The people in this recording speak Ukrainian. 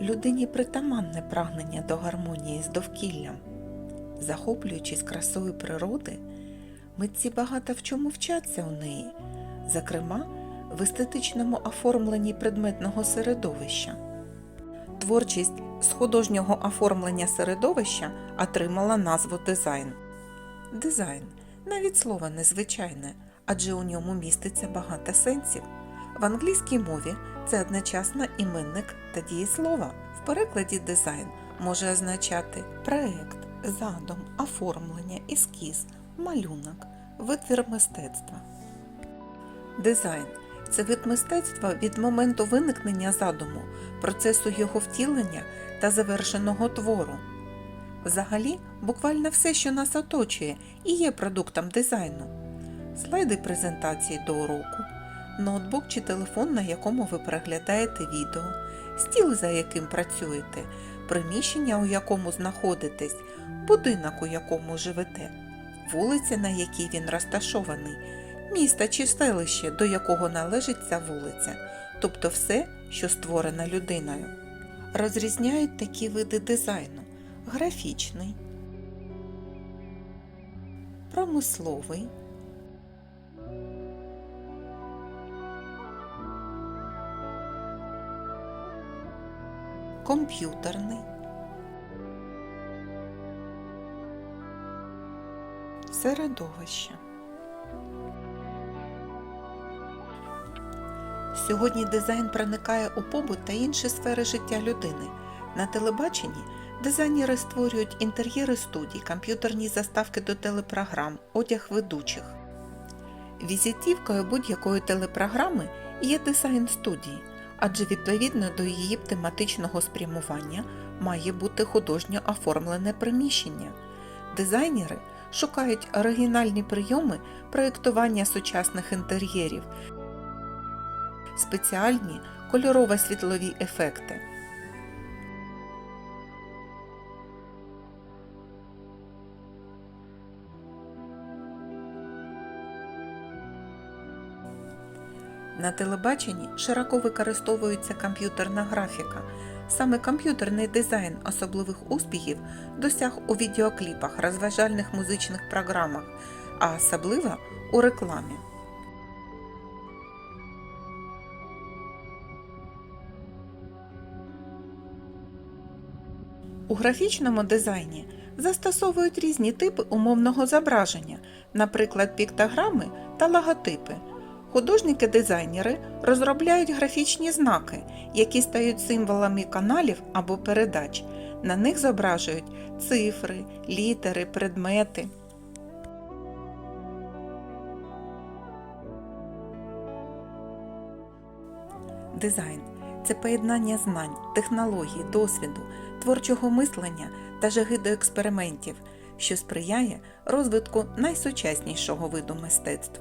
Людині притаманне прагнення до гармонії з довкіллям. Захоплюючись красою природи, митці багато в чому вчаться у неї, зокрема в естетичному оформленні предметного середовища. Творчість з художнього оформлення середовища отримала назву дизайн. Дизайн навіть слово незвичайне, адже у ньому міститься багато сенсів. В англійській мові це одночасно іменник та дієслово. В перекладі дизайн може означати проект, задум, оформлення, ескіз, малюнок, витвір мистецтва. Дизайн це вид мистецтва від моменту виникнення задуму, процесу його втілення та завершеного твору. Взагалі, буквально все, що нас оточує, і є продуктом дизайну. Слайди презентації до уроку, ноутбук чи телефон, на якому ви переглядаєте відео, стіл, за яким працюєте, приміщення, у якому знаходитесь, будинок, у якому живете, вулиця, на якій він розташований, місто чи селище, до якого належить ця вулиця, тобто все, що створено людиною. Розрізняють такі види дизайну: графічний, промисловий, комп'ютерний, середовище. Сьогодні дизайн проникає у побут та інші сфери життя людини. На телебаченні дизайнери створюють інтер'єри студій, комп'ютерні заставки до телепрограм, одяг ведучих. Візитівкою будь-якої телепрограми є дизайн студії, адже відповідно до її тематичного спрямування має бути художньо оформлене приміщення. Дизайнери шукають оригінальні прийоми проєктування сучасних інтер'єрів, спеціальні кольорово-світлові ефекти. На телебаченні широко використовується комп'ютерна графіка. Саме комп'ютерний дизайн особливих успіхів досяг у відеокліпах, розважальних музичних програмах, а особливо у рекламі. У графічному дизайні застосовують різні типи умовного зображення, наприклад, піктограми та логотипи. Художники-дизайнери розробляють графічні знаки, які стають символами каналів або передач. На них зображують цифри, літери, предмети. Дизайн це поєднання знань, технологій, досвіду, творчого мислення та жаги до експериментів, що сприяє розвитку найсучаснішого виду мистецтв.